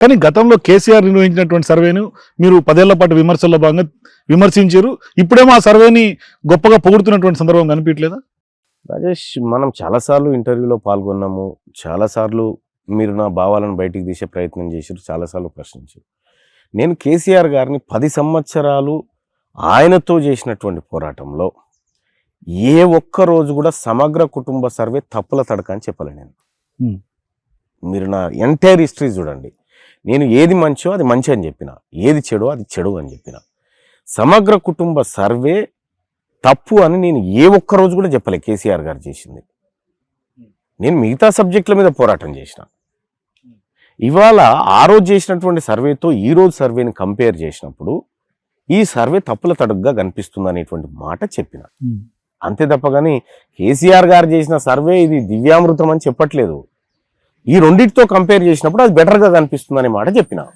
కానీ గతంలో కేసీఆర్ నిర్వహించినటువంటి సర్వేను మీరు పదేళ్ళ పాటు విమర్శల్లో భాగంగా విమర్శించారు. ఇప్పుడేమో ఆ సర్వేని గొప్పగా పొగుడుతున్నటువంటి సందర్భం కనిపించలేదా రాజేష్ మనం చాలాసార్లు ఇంటర్వ్యూలో పాల్గొన్నాము. చాలాసార్లు మీరు నా భావాలను బయటికి తీసే ప్రయత్నం చేశారు. చాలాసార్లు ప్రశ్నించారు. నేను కేసీఆర్ గారిని పది సంవత్సరాలు ఆయనతో చేసినటువంటి పోరాటంలో ఏ ఒక్క రోజు కూడా సమగ్ర కుటుంబ సర్వే తప్పుల తడక అని చెప్పలే నేను. మీరు నా ఎంటైర్ హిస్టరీ చూడండి. నేను ఏది మంచో అది మంచి అని చెప్పిన. ఏది చెడో అది చెడు అని చెప్పిన. సమగ్ర కుటుంబ సర్వే తప్పు అని నేను ఏ ఒక్క రోజు కూడా చెప్పలే కేసీఆర్ గారు చేసింది. నేను మిగతా సబ్జెక్టుల మీద పోరాటం చేసిన. ఇవాళ ఆ రోజు చేసినటువంటి సర్వేతో ఈ రోజు సర్వేని కంపేర్ చేసినప్పుడు ఈ సర్వే తప్పుల తడుగ్గా కనిపిస్తుంది అనేటువంటి మాట చెప్పిన. అంతే తప్ప కానీ కేసీఆర్ గారు చేసిన సర్వే ఇది దివ్యామృతం అని చెప్పట్లేదు. ఈ రెండింటితో కంపేర్ చేసినప్పుడు అది బెటర్గా కనిపిస్తుంది అనే మాట చెప్పిన.